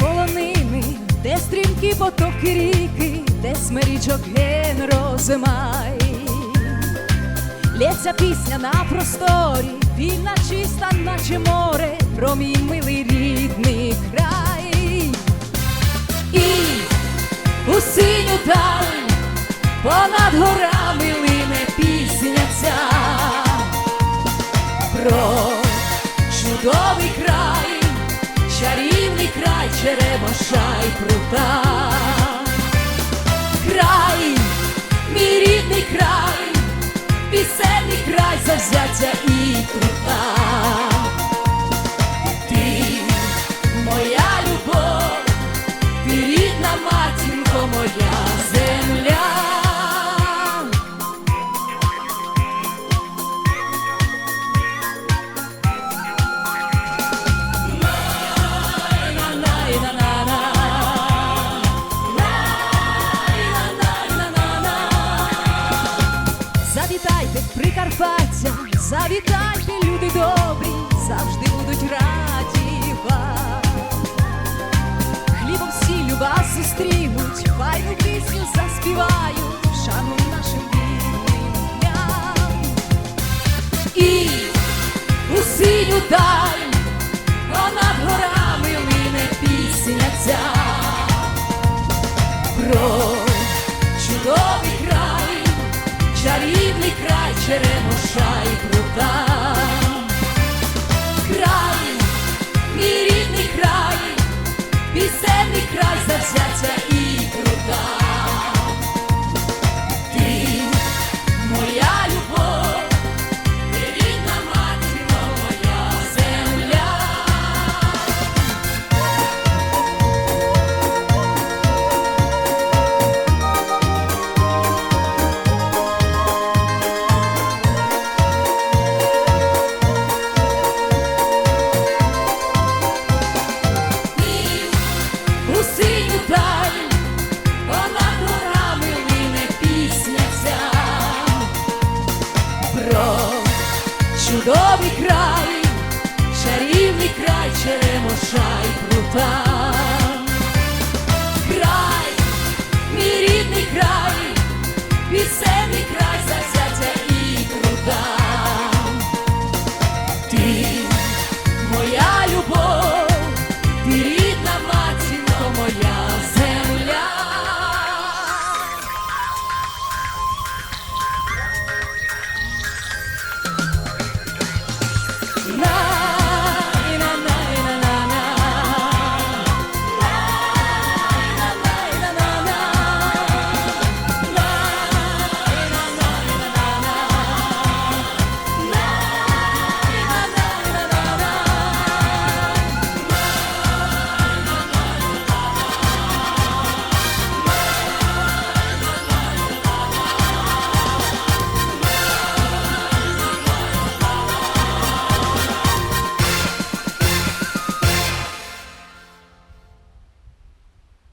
полонини, де стрімкі потоки ріки, де смирічок ген розимай, Лється пісня на просторі, вільна чиста, наче море, промій милий рідний край. Край, шай й прута. Край, мій рідний край, пісенний край завзяття і трута. Завітайте, люди добрі, завжди будуть раді вам. Хлібом сіллю вас зустрінуть, файну пісню заспівають, шану нашим вільним дням. І у синю даль, понад горами пісня ця про чудовий край, чарівний край, черемоша і прута. Край, чудовий край, чарівний край, черемоша і прута.